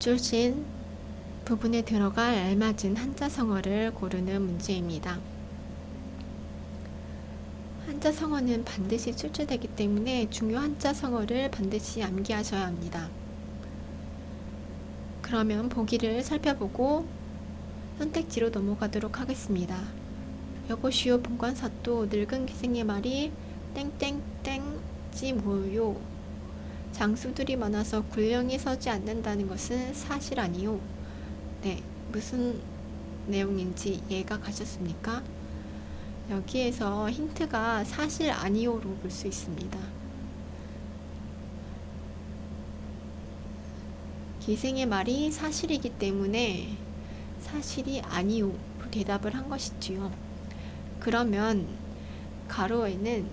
줄진 부분에 들어갈 알맞은 한자 성어를 고르는 문제입니다. 한자 성어는 반드시 출제되기 때문에 중요 한자 성어를 반드시 암기하셔야 합니다. 그러면 보기를 살펴보고 선택지로 넘어가도록 하겠습니다. 여보시오 본관사또 늙은 기생의 말이 땡땡땡지 뭐요. 장수들이 많아서 굴령이 서지 않는다는 것은 사실 아니요. 네, 무슨 내용인지 이해가 가셨습니까? 여기에서 힌트가 사실 아니요로 볼 수 있습니다. 기생의 말이 사실이기 때문에 사실이 아니요로 대답을 한 것이지요. 그러면 가로에는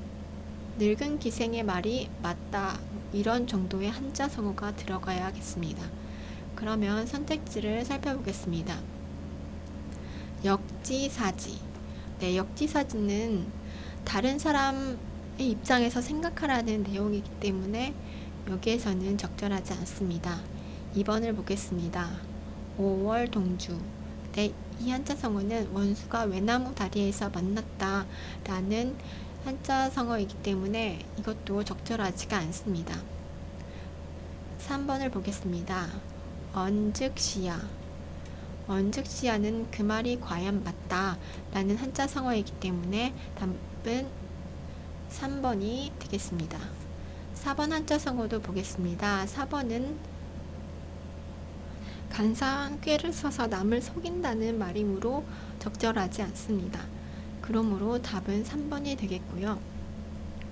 늙은 기생의 말이 맞다 이런 정도의 한자 성어가 들어가야겠습니다. 그러면 선택지를 살펴보겠습니다. 역지사지. 네, 역지사지는 다른 사람의 입장에서 생각하라는 내용이기 때문에 여기에서는 적절하지 않습니다. 2번을 보겠습니다. 5월 동주. 네, 이 한자 성어는 원수가 외나무 다리에서 만났다 라는 한자 성어이기 때문에 이것도 적절하지가 않습니다. 3번을 보겠습니다. 언즉시야. 언즉시야는 그 말이 과연 맞다 라는 한자 성어이기 때문에 답은 3번이 되겠습니다. 4번 한자 성어도 보겠습니다. 4번은 간사한 꾀를 써서 남을 속인다는 말이므로 적절하지 않습니다. 그러므로 답은 3번이 되겠고요.